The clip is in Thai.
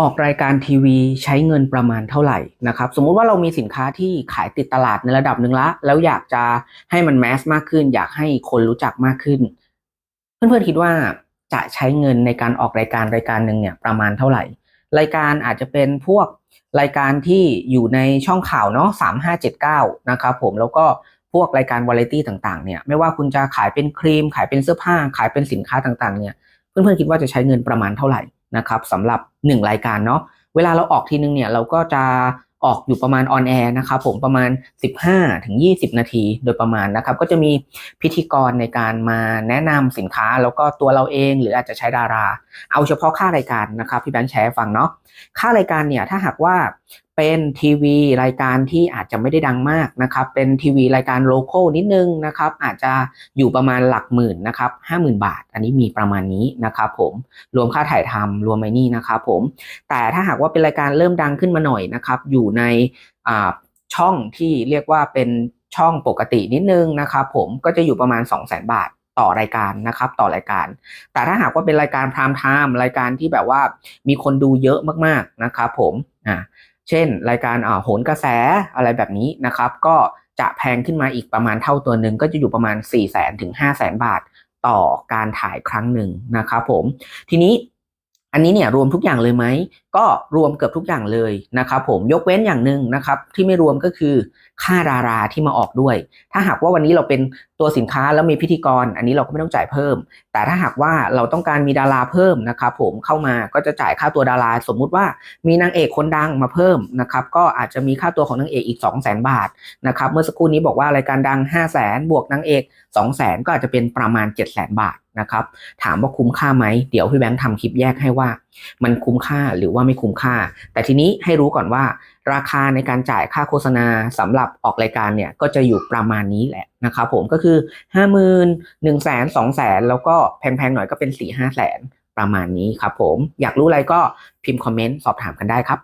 ออกรายการทีวีใช้เงินประมาณเท่าไหร่นะครับสมมุติว่าเรามีสินค้าที่ขายติดตลาดในระดับหนึ่งละ แล้วอยากจะให้มันแมสมากขึ้น อยากให้คนรู้จักมากขึ้น เพื่อนๆคิดว่าจะใช้เงินในการออกรายการรายการหนึ่งเนี่ยประมาณเท่าไหร่ รายการอาจจะเป็นพวกรายการที่อยู่ในช่องข่าวเนาะสามห้าเจ็ดเก้านะครับผมแล้วก็พวกรายการวาไรตี้ต่างๆเนี่ยไม่ว่าคุณจะขายเป็นครีม ขายเป็นเสื้อผ้าขายเป็นสินค้าต่างๆเนี่ยเพื่อนๆคิดว่าจะใช้เงินประมาณเท่าไหร่ นะครับสำหรับ 1 รายการเนาะเวลาเราออกทีนึงเนี่ยเราก็จะออกอยู่ประมาณออนแอร์นะครับผมประมาณ 15ถึง20 นาทีโดยประมาณนะครับ ก็จะมีพิธีกรในการมาแนะนำสินค้าแล้วก็ตัวเราเองหรืออาจจะใช้ดารา เอาเฉพาะค่ารายการนะครับพี่แบงค์แชร์ฟังเนาะค่ารายการเนี่ยถ้าหากว่า เป็นทีวีรายการที่อาจจะไม่ได้ดังมากนะครับ เป็นทีวีรายการโลโก้นิดนึงนะครับ อาจจะอยู่ประมาณหลักหมื่นนะครับห้าหมื่นบาท อันนี้มีประมาณนี้นะครับผม รวมค่าถ่ายทำรวมไอ้นี่นะครับผม แต่ถ้าหากว่าเป็นรายการเริ่มดังขึ้นมาหน่อยนะครับ อยู่ในอ่าช่องที่เรียกว่าเป็นช่องปกตินิดนึงนะครับผมก็จะอยู่ประมาณ 2 0 0 0 0 0 บาทต่อรายการนะครับต่อรายการ แต่ถ้าหากว่าเป็นรายการพรามไทม์รายการที่แบบว่ามีคนดูเยอะมากๆนะครับผมอ่า เช่น รายการอ่าโหนกระแสอะไรแบบนี้นะครับ ก็จะแพงขึ้นมาอีกประมาณเท่าตัวหนึ่งก็จะอยู่ประมาณ 4 0 0แสนถึง 5 0 0 0 0บาทต่อการถ่ายครั้งหนึ่งนะครับผมทีนี้อันนี้เนี่ยรวมทุกอย่างเลยไหมก็รวมเกือบทุกอย่างเลยนะครับผมยกเว้นอย่างหนึ่งนะครับที่ไม่รวมก็คือ ค่าดาราที่มาออกด้วย ถ้าหากว่าวันนี้เราเป็นตัวสินค้าแล้วมีพิธีกร อันนี้เราก็ไม่ต้องจ่ายเพิ่ม แต่ถ้าหากว่าเราต้องการมีดาราเพิ่มนะครับผมเข้ามาก็จะจ่ายค่าตัวดารา สมมุติว่ามีนางเอกคนดังมาเพิ่มนะครับก็อาจจะมีค่าตัวของนางเอกอีก 2 0 0 0 0 0 บาทนะครับเมื่อสักครู่นี้บอกว่ารายการดัง 5 0 0 0 0 0 บวกนางเอก 2 0 0 0 0 0 ก็อาจจะเป็นประมาณ 7 0 0 0 0 0 บาทนะครับถามว่าคุ้มค่าไหมเดี๋ยวพี่แบงค์ทำคลิปแยกให้ว่ามันคุ้มค่าหรือว่าไม่คุ้มค่า แต่ทีนี้ให้รู้ก่อนว่า ราคาในการจ่ายค่าโฆษณาสำหรับออกรายการเนี่ยก็จะอยู่ประมาณนี้แหละนะครับผมก็คือ 5 0 0 0 0 1 0 0 0 0 0 2 0 0 0 0 แล้วก็แพงๆหน่อยก็เป็น 4 5 0 0 0 0 ประมาณนี้ครับผมอยากรู้อะไรก็พิมพ์คอมเมนต์สอบถามกันได้ครับ